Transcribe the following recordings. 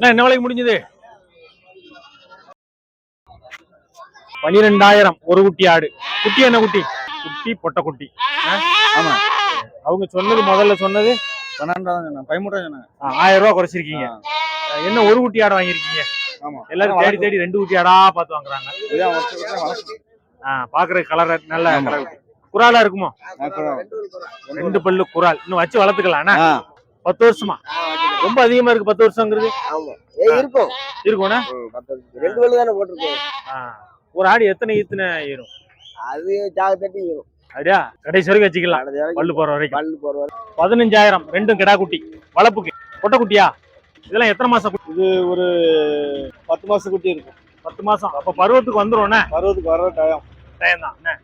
என்ன விலைக்கு முடிஞ்சது? பனிரெண்டாயிரம் ஒரு குட்டி ஆடு. குட்டி என்ன குட்டி? குட்டி பொட்டை குட்டி. ஆமா. அவங்க சொன்னது முதல்ல சொன்னது? பன்னெண்டாயிரம் பதிமூணு சொன்னாங்க ஆயிரம் ரூபாய் குறைச்சிருக்கீங்க. என்ன ஒரு குட்டி ஆடு வாங்கியிருக்கீங்க? ஆமா. எல்லாரும் தேடி தேடி ரெண்டு குட்டி ஆடா பார்த்து வாங்குறாங்க. பாக்குற கலர் நல்ல. குறாலா இருக்குமோ? ரெண்டு பல்லு குறால். இன்னும் வச்சு வளர்த்துக்கலாம் பத்து வருஷமா? ரொம்ப அதிகமா இருக்கு பத்து வருஷங்கிறது. ஆமா. ஏய் இருக்கும். இருக்கும்ண்ணா ரெண்டு வழி தானே போட்டிருக்கோம். ஒரு ஆடு எத்தனை ஈத்துன ஏறும்? அது ஜாக தட்டி வரும் அப்படியா? கடைசி வரைக்கும் வச்சுக்கலாம். வரைக்கும். பல்லு போற வரைக்கும். பல்லு போற பதினஞ்சாயிரம் ரெண்டும் கிடா குட்டி வளர்ப்புக்கு பொட்டை குட்டியா இதெல்லாம் எத்தனை மாசம் குட்டி? இது ஒரு பத்து மாசம் குட்டி இருக்கும். பத்து மாசம். அப்ப பருவத்துக்கு வந்துரும்ண்ணே பருவத்துக்கு வர டயம் டைம் தான். என்ன?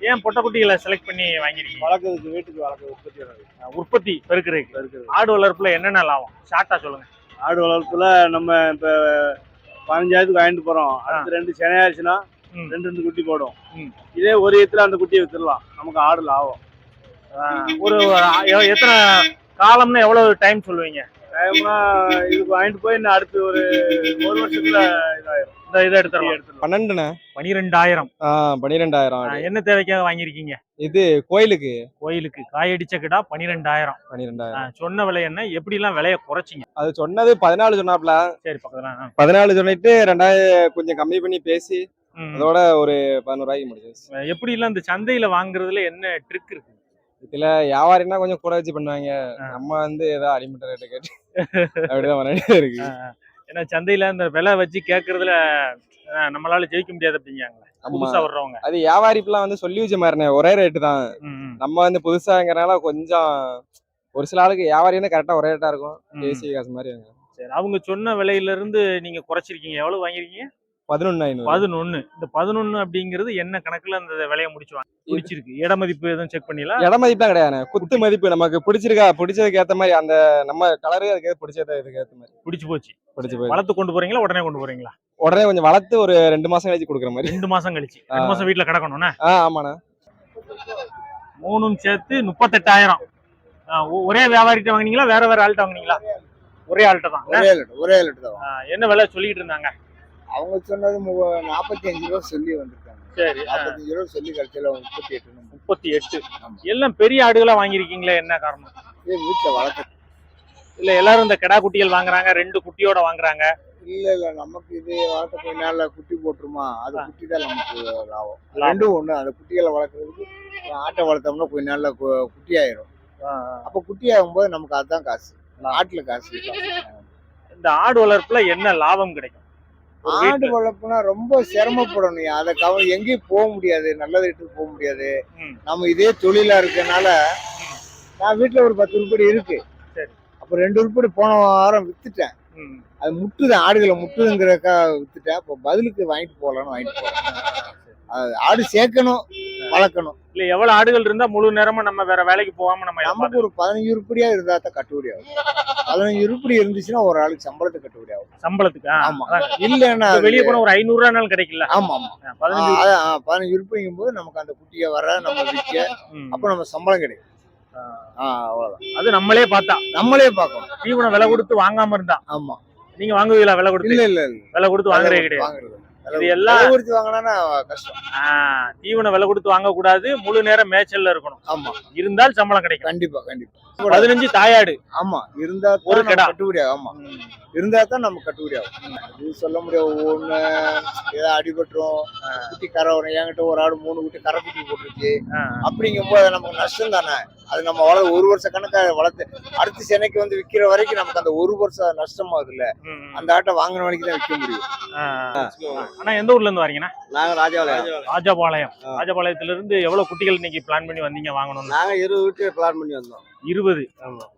ஏன் பொட்டை குட்டிகளை செலக்ட் பண்ணி வாங்கிருக்கீங்க வளர்க்கறதுக்கு வீட்டுக்கு வளர்க்க உற்பத்தி உற்பத்தி பெருக்கிறதுக்கு. ஆடு வளர்ப்புல என்னென்ன லாபம்? ஷார்ட்டா சொல்லுங்க. ஆடு வளர்ப்புல நம்ம இப்ப பதினஞ்சாயிரத்துக்கு வாங்கிட்டு போறோம். அடுத்து ரெண்டு செனை ஆயிடுச்சுன்னா ம். ரெண்டு ரெண்டு குட்டி போடும். இதே ஒரு இடத்துல அந்த குட்டியை வித்துடலாம். நமக்கு ஆடு லாபம். ஒரு எத்தனை காலம்னு எவ்வளவு டைம் சொல்லுவீங்க? டைம்னா இதுக்கு வாங்கிட்டு போய் இன்னும் அடுத்து ஒரு ஒரு வருஷத்துல இதாயிரும். இந்த இதை எடுத்துடலாம். பன்னெண்டுண்ணே? பனிரெண்டாயிரம் ஆ, என்ன தேவைக்காக வாங்கியிருக்கீங்க? இது கோயிலுக்கு? கோயிலுக்கு. காயடிச்ச கிடா பனிரெண்டாயிரம் பன்னிரெண்டாயிரம். சொன்ன விலை என்ன? எப்படி எல்லாம் விலைய குறைச்சிங்க? அது சொன்னது பதினாலு சொன்னாப்ல. சரி பக்கத்துல. பதினாலு சொல்லிட்டு ரெண்டாயிரம் கொஞ்சம் கம்மி பண்ணி பேசி. அதோட ஒரு பதினோரு ரூபாய்க்கு முடிஞ்சிச்சு. எப்படி எல்லாம் இந்த சந்தையில வாங்குறதுல என்ன ட்ரிக் இருக்கு? இதுல வியாபாரினா கொஞ்சம் கூட வச்சு பண்ணுவாங்க. நம்ம வந்து ஏதோ அடிமட்ட ரேட்டு கேட்டு அப்படிதான் இருக்கு. ஏன்னா சந்தையில இந்த விலை வச்சு கேட்கறதுல நம்மளால ஜெயிக்க முடியாது அப்படிங்காங்க ஆமா. புதுசா வர்றவங்க. அது வியாபாரிப்பெல்லாம் வந்து சொல்லி வச்ச மாதிரினே ஒரே ரேட்டு தான். நம்ம வந்து புதுசாங்கிறனால கொஞ்சம் ஒரு சில ஆளுக்கு வியாபாரினா கரெக்டா ஒரே ரேட்டா இருக்கும். தேசிய காசு மாதிரி சரி அவங்க சொன்ன விலையில இருந்து நீங்க குறைச்சிருக்கீங்க. எவ்வளவு வாங்கிருக்கீங்க? பதினொன்னு பதினொன்னு. இந்த பதினொன்னு அப்படிங்கிறது என்ன கணக்குல அந்த விலையை முடிச்சு வாங்க பிடிச்சிருக்கு இட மதிப்பு எதுவும் செக் பண்ணிடலாம் இட மதிப்புலாம் கிடையாது. குத்து மதிப்பு நமக்கு பிடிச்சிருக்கா பிடிச்சதுக்கு ஏத்த மாதிரி அந்த நம்ம கலரு அதுக்கு பிடிச்சது இதுக்கு ஏத்த மாதிரி. பிடிச்சு போச்சு. பிடிச்சு போய் வளர்த்து கொண்டு போறீங்களா உடனே கொண்டு போறீங்களா? உடனே கொஞ்சம் வளர்த்து ஒரு ரெண்டு மாசம் கழிச்சு கொடுக்குற மாதிரி. ரெண்டு மாசம் கழிச்சு. ரெண்டு. மாசம் வீட்டுல கிடக்கணும்னா? ஆ ஆமாண்ணா. மூணும் சேர்த்து முப்பத்தெட்டாயிரம். ஒரே வியாபாரிட்ட வாங்குனீங்களா வேற வேற ஆள்கிட்ட வாங்குனீங்களா? ஒரே ஆள்கிட்ட தான். ஒரே லிட்டர் ஒரே லிட்டர் தான். என்ன விலை சொல்லிட்டு இருந்தாங்க? அவங்க சொன்னது மு- நாற்பத்தி அஞ்சு ரூபா சொல்லி வந்திருக்காங்க. சரி நாற்பத்தஞ்சு ரூபா சொல்லி கடைசியில முப்பத்தி எட்டு முப்பத்தி எட்டு. எல்லாம் பெரிய ஆடுகளா வாங்கியிருக்கீங்களே? என்ன காரணம்? வீட்டுல வளர்க்க இல்ல எல்லாரும் இந்த கிடா குட்டிகள் வாங்குறாங்க ரெண்டு குட்டியோட வாங்குறாங்க. இல்ல இல்ல நமக்கு இது வளர்த்த கொஞ்ச நாள்ல குட்டி போட்டுருமா? அது குட்டி தான் நமக்கு லாபம். ரெண்டும் ஒண்ணு அந்த குட்டிகளை வளர்க்கறதுக்கு ஆட்டை வளர்த்தோம்னா கொஞ்ச நாள்ல குட்டி ஆயிரும் அப்ப குட்டி ஆகும்போது நமக்கு அதுதான் காசு. ஆட்டுல காசு. இந்த ஆடு வளர்ப்புல என்ன லாபம் கிடைக்கும்? ஆடு வளர்ப்புனா ரொம்ப சிரமப்படணும். அதை கவ எங்கேயும் போக முடியாது. நல்ல ரேட்டுக்கு போக முடியாது. நம்ம இதே தொழிலா இருக்கனால நான் வீட்டுல ஒரு பத்து உருப்படி இருக்கு. அப்ப ரெண்டு உருப்படி போன வாரம் வித்துட்டேன். அது முட்டுதான் ஆடுகளை முட்டுதுங்கிறக்கா வித்துட்டேன். அப்போ பதிலுக்கு வாங்கிட்டு போகலான்னு வாங்கிட்டு போகலாம் அது ஆடு சேர்க்கணும். வளர்க்கணும். இல்ல எவ்வளவு ஆடுகள் இருந்தா முழு நேரமா நம்ம வேற வேலைக்கு போகாம நம்ம நமக்கு ஒரு பதினஞ்சு உருப்படியா இருந்தா தான் கட்டுப்படி ஆகும். பதினஞ்சு உருப்படி இருந்துச்சுன்னா ஒரு ஆளுக்கு சம்பளத்துக்கு கட்டுப்படி ஆகும். சம்பளத்துக்கு ஆமா. இல்லைன்னா வெளியே போனா ஒரு ஐநூறு ரூபாய் கிடைக்கல ஆமா ஆமா. பதினஞ்சு பதினஞ்சு உருப்படிங்கும் போது நமக்கு அந்த குட்டியை வர நம்ம விற்க. அப்ப நம்ம சம்பளம் கிடைக்கும். அது நம்மளே பார்த்தா. நம்மளே பார்க்கணும். தீவனம் விலை கொடுத்து வாங்காம இருந்தா. ஆமா. நீங்க வாங்குவீங்களா விலை கொடுத்து? இல்ல இல்ல விலை கொடுத்து வாங்குறே கிடையாது. இது எல்லாம் கொடுத்து வாங்கினா கஷ்டம். தீவன விலை கொடுத்து வாங்க கூடாது முழு நேரம் மேய்ச்சல்ல இருக்கணும். ஆமா. இருந்தால் சம்பளம் கிடைக்கும். கண்டிப்பா கண்டிப்பா. பதினஞ்சு தாயாடு. ஆமா இருந்தா ஒரு கிடா. கட்டுப்படி ஆமா. இருந்தா தான் நம்ம கட்டுப்படி ஆகும். அது சொல்ல முடியாது ஒவ்வொன்னு ஏதாவது அடிபட்டுரும். குட்டி கரை வரும். என்கிட்ட ஒரு ஆடு மூணு குட்டி கரை குட்டி போட்டுருச்சு. அப்படிங்கும் போது நமக்கு நஷ்டம் தானே? அது நம்ம வள ஒரு வருஷ கணக்கா வளர்த்து அடுத்த சென்னைக்கு வந்து விக்கிற வரைக்கும் நமக்கு அந்த ஒரு வருஷம் நஷ்டமாகுது இல்ல ம், ம். அந்த ஆட்டை வாங்கின வரைக்கும் தான் விற்க முடியும். ஆ, ஆ. அண்ணா எந்த ஊர்ல இருந்து வரீங்கண்ணா? நாங்க ராஜாவாளையம் ராஜபாளையம். ராஜபாளையத்துல இருந்து எவ்வளவு குட்டிகள் இன்னைக்கு பிளான் பண்ணி வந்தீங்க வாங்கணும்னு? நாங்க இருபது வீட்டு பிளான் பண்ணி வந்தோம். இருபது.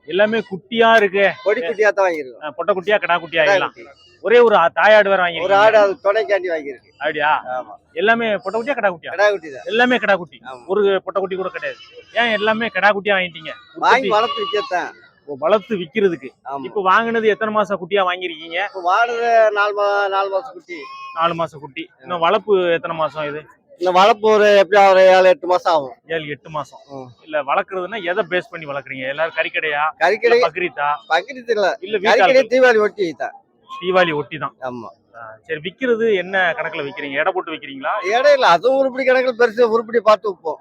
எல்லாமே குட்டியா இருக்கு. கொடி குட்டியா தான் வாங்கியிருக்கோம். ஆ, பொட்டை குட்டியா கடா குட்டியா குட்டி. ஒரே ஒரு தாயாடு வேற ஒரு வாங்கி ஆடு அது துணைக்காண்டி வாங்கியிருக்கு. அப்படியா? எல்லாமே பொட்டை குட்டியா கடா குட்டியா கிடா குட்டி தான் எல்லாமே கடா குட்டி. ஒரு பொட்டை குட்டி கூட கிடையாது. ஏன் எல்லாமே கடா குட்டியா வாங்கிட்டீங்க? வாங்கி வளர்த்து விற்கத்தான். வளர்த்து விக்கிறதுக்கு. இப்ப வாங்குனது எத்தனை மாசம் குட்டியா வாங்கிருக்கீங்க வாடுறது நாலு நாலு மாசம் குட்டி. நாலு மாசம் குட்டி. இன்னும் வளர்ப்பு எத்தனை மாசம் இது? இந்த வளர்ப்பு ஒரு எப்படியா ஒரு ஏழு எட்டு மாசம் ஆகும். ஏழு எட்டு மாசம். இல்ல வளர்க்குறதுன்னா எதை பேஸ் பண்ணி வளர்க்குறீங்க? எல்லாரும் கறிக்கடையா? கறிக்கடை பக்ரீத்தா? பக்கெட்டு இல்ல இல்ல கறிக்கடை தீபாவளி ஒட்டி தான் தீபாவளி ஒட்டி தான். ஆமா. சரி விக்கிறது என்ன கணக்குல விக்கிறீங்க? எடை போட்டு விக்கிறீங்களா? இடையில அதுவும் உருப்படி கணக்கில் பெருசு உருப்படி பார்த்து வைப்போம்.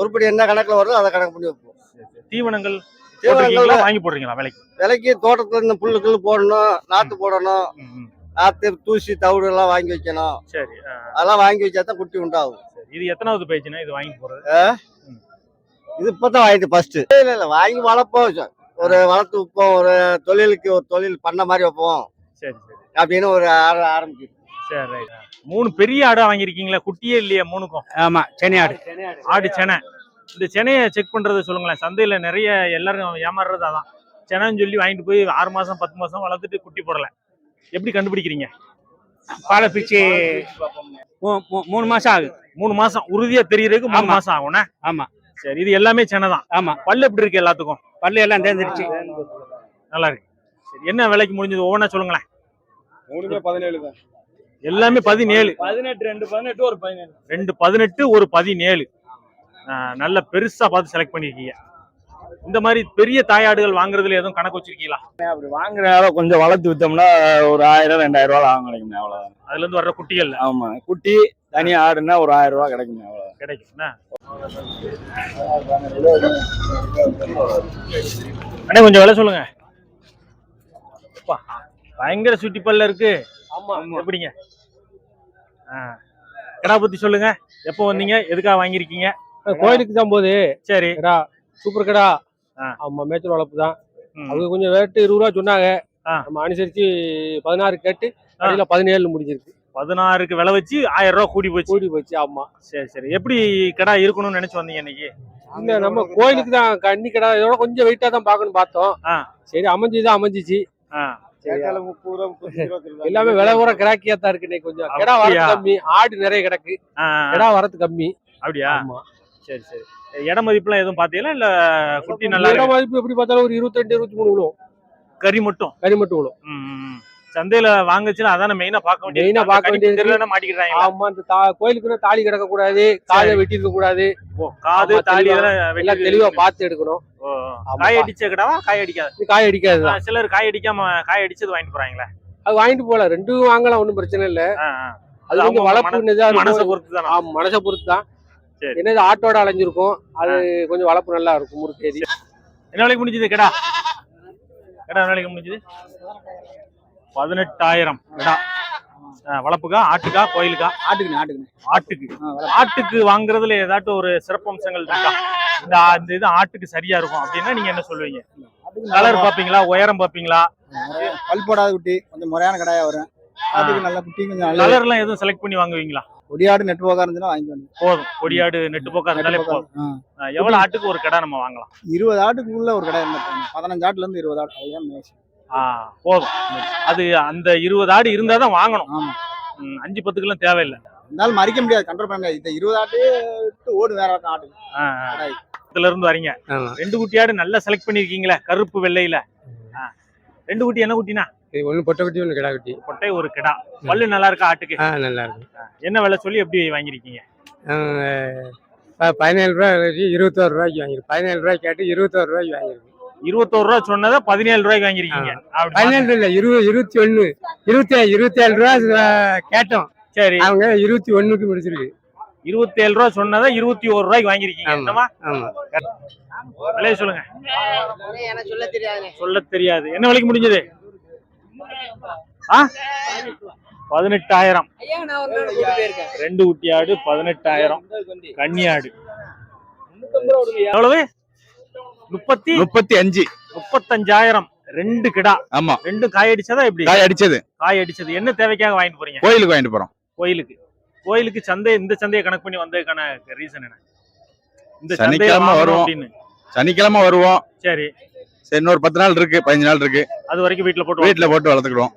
உருப்படி என்ன கணக்குல வருதோ அதை கணக்கு பண்ணி வைப்போம். தீவனங்கள் தீவனங்கள்? வாங்கி போடுறீங்களா விலைக்கு? விலைக்கு தோட்டத்துல இந்த புல்லு கில்லு போடணும் நாத்து போடணும். நாத்து தூசி தவிடு எல்லாம் வாங்கி வைக்கணும். சரி அதெல்லாம் வாங்கி வச்சா தான் குட்டி உண்டாகும். இது எத்தனாவது பேஜ்னா இது வாங்கி போறது? இது இப்பதான் வாங்கிட்டு ஃபர்ஸ்ட் இல்ல இல்ல வாங்கி வளர்ப்போம். ஒரு வளர்த்து வைப்போம் ஒரு தொழிலுக்கு ஒரு தொழில் பண்ண மாதிரி வைப்போம். சரி சரி. அப்படின்னு ஒரு ஆர- ஆரம்பிக்குது சரி ரைட் மூணு பெரிய ஆடா வாங்கியிருக்கீங்களா? குட்டியே இல்லையா மூணுக்கும்? ஆமா சென்னையாடு ஆடு. செனை இந்த செனையை செக் பண்றதை சொல்லுங்களேன். சந்தையில நிறைய எல்லாரும் ஏமாறுறது அதான். செனைன்னு சொல்லி வாங்கிட்டு போய் ஆறு மாசம் பத்து மாசம் வளர்த்துட்டு குட்டி போடல. எப்படி கண்டுபிடிக்கிறீங்க? பாலை பிச்சு மூணு மாசம் ஆகுது. மூணு மாசம். உறுதியா தெரியறதுக்கு மூணு. மாசம் ஆகும்ண்ணே ஆமா. சரி இது எல்லாமே செனை தான். ஆமா. பல்லு எப்படி இருக்கு எல்லாத்துக்கும்? பல்லு எல்லாம் தேர்ந்துருச்சு நல்லா இருக்கு. சரி என்ன விலைக்கு முடிஞ்சது? ஒவ்வொன்றா சொல்லுங்களேன். மூணுமே பதினேழு தான். எல்லாமே பதினேழு. பதினெட்டு ரெண்டு பதினெட்டு ஒரு பதினேழு. ரெண்டு பதினெட்டு ஒரு பதினேழு. நல்ல பெருசா பார்த்து செலக்ட் பண்ணிருக்கீங்க. இந்த மாதிரி பெரிய தாயாடுகள் வாங்குறதுல எதுவும் கணக்கு வச்சிருக்கீங்களா? அப்படி வாங்குறதால கொஞ்சம் வளர்த்து வித்தோம்னா ஒரு ஆயிரம் ரெண்டாயிரம் ரூபா ஆகும் கிடைக்கும் அவ்வளவுதான். அதுல இருந்து வர்ற குட்டிகள்ல? ஆமா குட்டி தனியா ஆடுனா ஒரு ஆயிரம் ரூபா கிடைக்கும் அவ்வளவுதான். கிடைக்கும் என்ன? அண்ணே கொஞ்சம் விலை சொல்லுங்க. அப்பா, பயங்கர சுட்டி பல்ல இருக்கு. ஆமா. எப்படிங்க? ஆ. கிடா பத்தி சொல்லுங்க. எப்போ வந்தீங்க? எதுக்காக வாங்கியிருக்கீங்க? கோயிலுக்கு தான் போகுது சரி. கடா சூப்பர் கடா. ஆ. ஆமா மேய்ச்சல் வளர்ப்பு தான். அவங்க கொஞ்சம் ரேட்டு இருபது ரூபா சொன்னாங்க. ஆ. நம்ம அனுசரிச்சு பதினாறு கேட்டு பதினேழு முடிஞ்சிருக்கு. பதினாறுக்கு விலை வச்சு ஆயிரம் ரூபாய் கூடி போச்சு. கூடி போச்சு ஆமா. சரி சரி. எப்படி கடா இருக்கணும்னு நினைச்சு வந்தீங்க இன்னைக்கு? இல்ல நம்ம கோயிலுக்கு தான் கன்னி கடா இதோட கொஞ்சம் வெயிட்டா தான் பார்க்கணும் பார்த்தோம். சரி அமைஞ்சுதான் அமைஞ்சிச்சு. ரூபா ரூபா. எல்லாமே விலை கூட கிராக்கியா தான் இருக்கு இன்னைக்கு கொஞ்சம். கிடா வரது அப்படியா? கம்மி ஆடு நிறைய கிடக்கு. கிடா வரது கம்மி. அப்படியா? ஆமா. சரி சரி. இட மதிப்புலாம் எதுவும் பாத்தீங்களா இல்ல குட்டி நல்லா இட இருக்கு? மதிப்பு எப்படி பார்த்தாலும் ஒரு இருபத்தி ரெண்டு இருபத்தி மூணு விழுவும் கறி மட்டும்? கறி மட்டும் விழுவும். சந்தையில வாங்குச்சுன்னா அதான மெயினா பார்க்க வேண்டியது. Main ஆ பார்க்க வேண்டியது. தெரியல மாட்டிக்கிறாங்க ஆமா இந்த தா- கோயிலுக்குன்னா தாலி கிடக்க கூடாது காதை. வெட்டி இருக்க கூடாது. காது தாலி எல்லாம் தெளிவா பார்த்து எடுக்கணும். காய் அடிச்ச கிடாவா காய் அடிக்காது. காய் அடிக்காதுதான். ஆ, சிலர் காய் அடிக்காம காய் அடிச்சது வாங்கிட்டு போறாங்களே. அது வாங்கிட்டு போல ரெண்டும் வாங்கலாம் ஒண்ணும் பிரச்சனை இல்ல. அது கொஞ்சம் வளர்ப்பு. மனசை பொறுத்து தானே ஆமா மனசை பொறுத்து தான் சரி. என்னது ஆட்டோட அலைஞ்சிருக்கும். அது கொஞ்சம் வளர்ப்பு நல்லா இருக்கும் முறுக்கேரி என்ன விலைக்கு முடிஞ்சது? கிடா. கிடா என்ன விலைக்கு முடிஞ்சது? பதினெட்டாயிரம். கிடா ஆ, வளர்ப்புக்கா ஆட்டுக்கா கோயிலுக்கா? ஆட்டுக்குண்ணே ஆட்டுக்குண்ணே. ஆட்டுக்கு. ஆட்டுக்கு வாங்குறதுல ஏதாட்டும் ஒரு சிறப்பம்சங்கள் இருக்கா? இந்த இந்த இது ஆட்டுக்கு சரியா இருக்கும் அப்படின்னா நீங்க என்ன சொல்லுவீங்க? கலர் பாப்பீங்களா உயரம் பாப்பீங்களா பல் போடாத குட்டி கொஞ்சம் முறையான கடையா வரும். ஆட்டுக்கு நல்ல குட்டி கொஞ்சம் கலர் எல்லாம் எதுவும் செலக்ட் பண்ணி வாங்குவீங்களா? கொடியாடு நெட் போக்கா இருந்துச்சுன்னா வாங்கிக்கணும் போதும். கொடியாடு நெட்டு போக்கா இருந்தாலே போதும். ஆ, எவ்வளவு ஆட்டுக்கு ஒரு கடை நம்ம வாங்கலாம்? இருபது ஆட்டுக்குள்ள ஒரு கடை இருந்தா. பதினஞ்சு ஆட்டுல இருந்து இருபது ஆடு அவ்வளவுதான் மேய்ச்சல். ஆ போதும். அது அந்த இருபது ஆடு இருந்தா தான் வாங்கணும். அஞ்சு பத்துக்கெல்லாம் தேவையில்லை. இருந்தாலும் மறிக்க முடியாது கண்ட்ரோல் பண்ண முடியாது. இந்த இருபது ஆட்டு ஓடு வேற ஆட்டு. இதுல இருந்து வரீங்க. ரெண்டு குட்டி ஆடு நல்லா செலக்ட் பண்ணிருக்கீங்களே கருப்பு வெள்ளையில. ரெண்டு குட்டி என்ன குட்டினா? ஒண்ணு பொட்டை குட்டி ஒண்ணு கிடா குட்டி. கொட்டை ஒரு கிடா. பல்லு நல்லா இருக்கா ஆட்டுக்கு? நல்லா இருக்கும் என்ன விலை சொல்லி எப்படி வாங்கிருக்கீங்க பதினேழு ரூபாய் இருபத்தோரு ரூபாய்க்கு வாங்கிருக்கு பதினேழு ரூபாய் கேட்டு இருபத்தோரு ரூபாய்க்கு வாங்கிருக்கு இருபத்தோரு ரூபா சொன்னதை பதினேழு ரூபாய்க்கு வாங்கிருக்கீங்க பதினேழு இல்ல இருபது இருபத்தி ஒண்ணு இருபத்தி இருபத்தி ஏழு ரூபா கேட்டோம். சரி. அவங்க இருபத்தி ஒண்ணுக்கு முடிச்சிருக்கு. இருபத்தி ஏழு ரூபா சொன்னதை இருபத்தி ஒரு ரூபாய்க்கு வாங்கிருக்கீங்க ஆமா. என்னமா ஆமா. விலையை சொல்லுங்க. சொல்ல தெரியாது. சொல்ல தெரியாது என்ன விலைக்கு முடிஞ்சது? ஆ? பதினெட்டாயிரம். ரெண்டு குட்டி ஆடு பதினெட்டாயிரம். கன்னி ஆடு. எவ்வளவு? முப்பத்தி முப்பத்தி அஞ்சு. முப்பத்தஞ்சாயிரம். ரெண்டு கிடா. ஆமா. ரெண்டு காய் அடிச்சதா எப்படி? காய் அடிச்சது. காய் அடிச்சது. என்ன தேவைக்காக வாங்கிட்டு போறீங்க? கோயிலுக்கு வாங்கிட்டு போறோம். கோயிலுக்கு. கோயிலுக்கு சந்தை இந்த சந்தையை கணக்கு பண்ணி வந்ததுக்கான ரீசன் என்ன? இந்த சனிக்கிழமை வருவோம். சனிக்கிழமை வருவோம். சரி. சரி இன்னொரு பத்து நாள் இருக்கு பதினஞ்சு நாள் இருக்கு. அது வரைக்கும் வீட்டுல போட்டு வீட்டுல போட்டு வளர்த்துக்கிடுவோம்.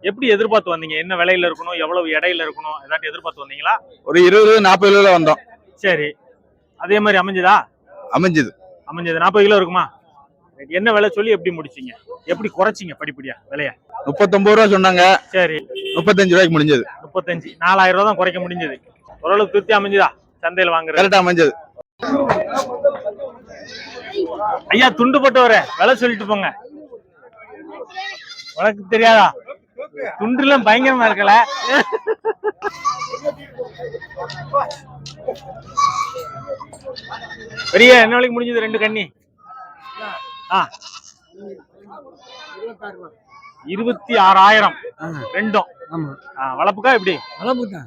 எப்படி எதிர்பார்த்து வந்தீங்க? என்ன விலையில இருக்கணும்? எவ்வளவு இடையில இருக்கணும்? ஏதாச்சும் எதிர்பார்த்து வந்தீங்களா? ஒரு இருபது நாற்பது வந்தோம். சரி. அதே மாதிரி அமைஞ்சதா? அமைஞ்சது. அமைஞ்சது. நாற்பது கிலோ இருக்குமா? என்ன விலை சொல்லி எப்படி முடிச்சீங்க? எப்படி குறைச்சிங்க படிப்படியா விலைய? முப்பத்தொன்பது ரூபா சொன்னாங்க. சரி. முப்பத்தஞ்சு ரூபாய்க்கு முடிஞ்சது. முப்பத்தஞ்சு. நாலாயிரம் ரூபா தான் குறைக்க முடிஞ்சது. ஓரளவுக்கு திருப்தி அமைஞ்சதா? சந்தையில வாங்குறது. கரெக்டா அமைஞ்சது. ஐயா துண்டு போட்டவரே விலை சொல்லிட்டு போங்க. உனக்கு தெரியாதா? துண்டுலாம் பயங்கரமா இருக்கல. பெரிய என்ன விலைக்கு முடிஞ்சது ரெண்டு கண்ணி? ஆ. இருபத்தி ஆறாயிரம் ரெண்டும் வளர்ப்புக்கா எப்படி?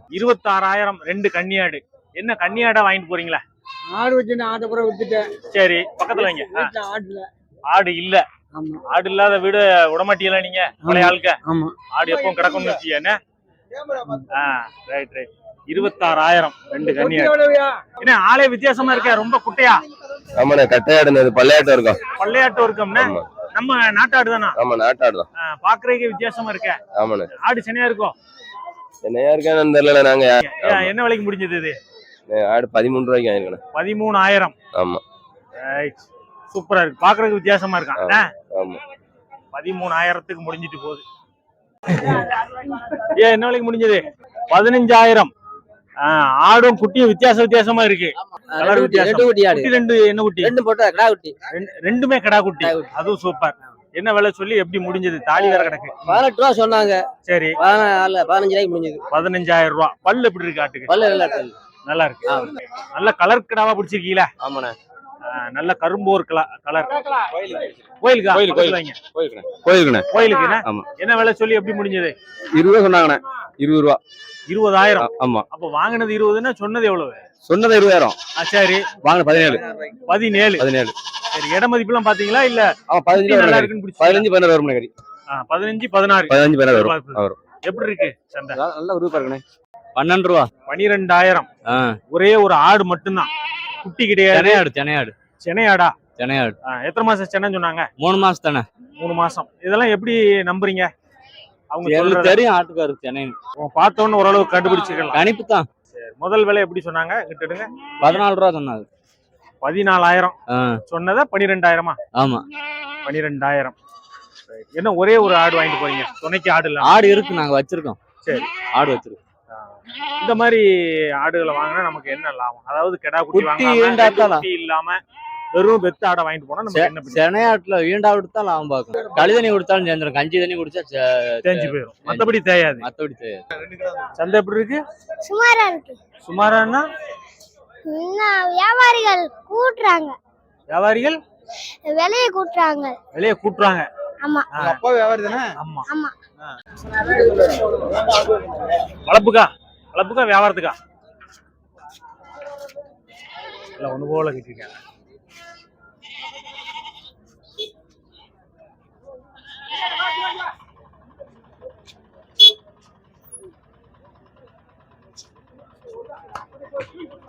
இருபத்தி ஆறாயிரம் ரெண்டு கன்னியாடு. என்ன கன்னியாடா வாங்கிட்டு போறீங்களா? ஆடு வச்சு ஆட்டை பூரா வித்துட்டேன். சரி பக்கத்துல வைங்க. ஆடு இல்ல. ஆடு இல்லாத வீடு விடமாட்டீங்களா நீங்க? பழைய ஆளுக்க? ஆமா. ஆடு எப்பவும் கிடக்கும்னு ஆ ரைட் ரைட் இருபத்தாறாயிரம் ரெண்டு எவ்வளவுயா என்ன ஆளே வித்தியாசமா இருக்க ரொம்ப குட்டையா? ஆமாண்ணே கட்டையாடுனது பள்ளையாட்டம் இருக்கும். பள்ளையாட்டு இருக்கோம்னா? நம்ம நாட்டாடு தானா ஆமா நாட்டாடு தான் பாக்குறதுக்கு வித்தியாசமா இருக்க. ஆமாண்ணே. ஆடு சனியா இருக்கும் என்னையா இருக்கான்னு தெரியல நாங்க என்ன விலைக்கு முடிஞ்சது இது. ஆடு பதிமூணு ரூபாய்க்கு வாங்கிருக்கேன் பதிமூணாயிரம். ஆமா. ரைட் சூப்பரா இருக்கு. பாக்குறதுக்கு வித்தியாசமா இருக்கான்? ஆமா. பதிமூணாயிரத்துக்கு முடிஞ்சிட்டு போகுது. ஏன் என்ன விலைக்கு முடிஞ்சது? பதினஞ்சாயிரம். ஆடும் குட்டியும் வித்தியாச வித்தியாசமா இருக்கு. கலர் வித்தியாசம். ரெண்டு என்ன குட்டி? ரெண்டு போட்டா கடா குட்டி. ரெண்டு- ரெண்டுமே கடா குட்டி. கடா குட்டி. அதுவும் சூப்பர். என்ன விலை சொல்லி எப்படி முடிஞ்சது? தாலி வேற கிடக்கு. பதினெட்டு ரூபா சொன்னாங்க. சரி. பதினஞ்சு ரூபாய்க்கு முடிஞ்சது. பதினஞ்சாயிரம் ரூபாய் பல்லு எப்படி இருக்கு ஆட்டுக்கு? பல்லு நல்லா இருக்கு. நல்லா இருக்கு. நல்ல கலர் கிடாவா பிடிச்சிருக்கீங்களா? ஆமாண்ணே. நல்ல கரும்போர் கலர் கலர் கோயிலுக்கா? கோயில், கோயில். பக்கத்துல வைங்க. போயிருக்கண்ணே கோயிலுக்கு என்ன? ஆமா. என்ன விலை சொல்லி எப்படி முடிஞ்சது? இருபது ரூபா சொன்னாங்கண்ணே. இருபது ரூபா. இருபதாயிரம். ஆமா. அப்ப வாங்கினது இருபதுன்னா சொன்னது எவ்வளவு? சொன்னது இருபதாயிரம். ஆ, சரி. வாங்கின பதினேழு. பதினேழு. பதினேழு. சரி இட மதிப்புலாம் பாத்தீங்களா இல்ல? நல்லா இருக்குன்னு பிடிச்சி பதினஞ்சு பதினாறு வரும் பதினஞ்சு பதினாறு. பதினஞ்சு பதினாறு வரும். எப்படி இருக்கு சந்தை? நல்ல விருப்பம் இருக்குண்ணே. பன்னெண்டு ரூபா. பனிரெண்டாயிரம். ஒரே ஒரு ஆடு மட்டும்தான். குட்டி கிடையாது. சென்னையாடு சென்னையாடு. சென்னையாடா? சென்னையாடு. எத்தனை மாசம் சென்னை சொன்னாங்க? மூணு மாசம் தானே. மூணு மாசம். இதெல்லாம் எப்படி நம்புறீங்க? அவங்க சொல்றத. தெரியும் ஆட்டுக்காரு சென்னை பார்த்த உடனே ஓரளவு கண்டுபிடிச்சிக்கலாம் கணிப்பு தான் முதல் விலை எப்படி சொன்னாங்க? கிட்டடுங்க பதினாலு ரூபா சொன்னாங்க பதினாலாயிரம். சொன்னதா பனிரெண்டாயிரமா? ஆமா. பனிரெண்டாயிரம். என்ன ஒரே ஒரு ஆடு வாங்கிட்டு போறீங்க? துணைக்கு ஆடு இல்ல. ஆடு இருக்கு நாங்க வச்சிருக்கோம். சரி. ஆடு வச்சிருக்கோம். இந்த மாதிரி ஆடுகளை வாங்கினா நமக்கு என்ன லாபம்? அதாவது கெடா குட்டி குட்டி இல்லாம வெறும் வெத்த ஆடை வாங்கிட்டு போனா நமக்கு என்ன பிடிக்கும்? சென்னையாட்டுல ஈண்டா கொடுத்தா லாபம் பார்க்கும். களி தண்ணி குடிச்சாலும் சேர்ந்துடும் கஞ்சி தண்ணி குடிச்சா தேஞ்சு போயிடும் மத்தபடி தேயாது. மத்தபடி தெரியாது சந்தை எப்படி இருக்கு? சுமாரா இருக்கு. சுமாரானா இன்னும் வியாபாரிகள் கூட்டுறாங்க. வியாபாரிகள்? விலையை கூட்டுறாங்க. வெளியே கூட்டுறாங்க. ஆமா. அப்பா வியாபாரி தானே? ஆமா. ஆமா. வளர்ப்புக்கா? வளர்ப்புக்கா வியாபாரத்துக்கா? இல்ல ஒண்ணு போல Thank you.